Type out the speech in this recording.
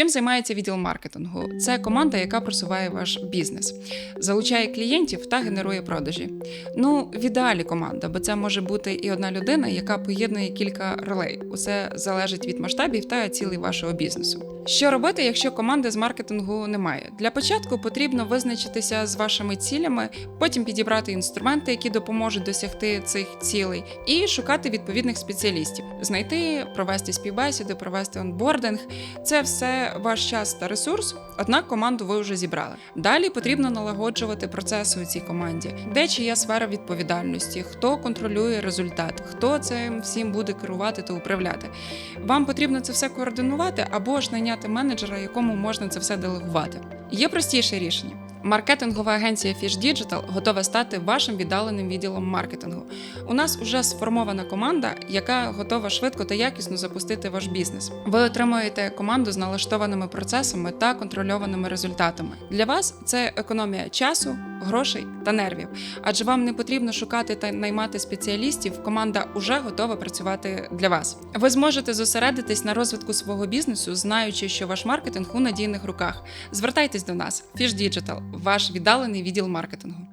Чим займається відділ маркетингу? Це команда, яка просуває ваш бізнес, залучає клієнтів та генерує продажі. Ну, в ідеалі команда, бо це може бути і одна людина, яка поєднує кілька ролей. Усе залежить від масштабів та цілей вашого бізнесу. Що робити, якщо команди з маркетингу немає? Для початку потрібно визначитися з вашими цілями, потім підібрати інструменти, які допоможуть досягти цих цілей, і шукати відповідних спеціалістів, знайти, провести співбесіди, провести онбординг. Це все ваш час та ресурс. Однак команду ви вже зібрали. Далі потрібно налагоджувати процеси у цій команді, де чия сфера відповідальності, хто контролює результат, хто цим всім буде керувати та управляти. Вам потрібно це все координувати або ж найняти менеджера, якому можна це все делегувати. Є простіше рішення. Маркетингова агенція Fish Digital готова стати вашим віддаленим відділом маркетингу. У нас вже сформована команда, яка готова швидко та якісно запустити ваш бізнес. Ви отримуєте команду з налаштованими процесами та контрольованими результатами. Для вас це економія часу, грошей та нервів, адже вам не потрібно шукати та наймати спеціалістів. Команда вже готова працювати для вас. Ви зможете зосередитись на розвитку свого бізнесу, знаючи, що ваш маркетинг у надійних руках. Звертайтесь до нас, Fish Digital, ваш віддалений відділ маркетингу.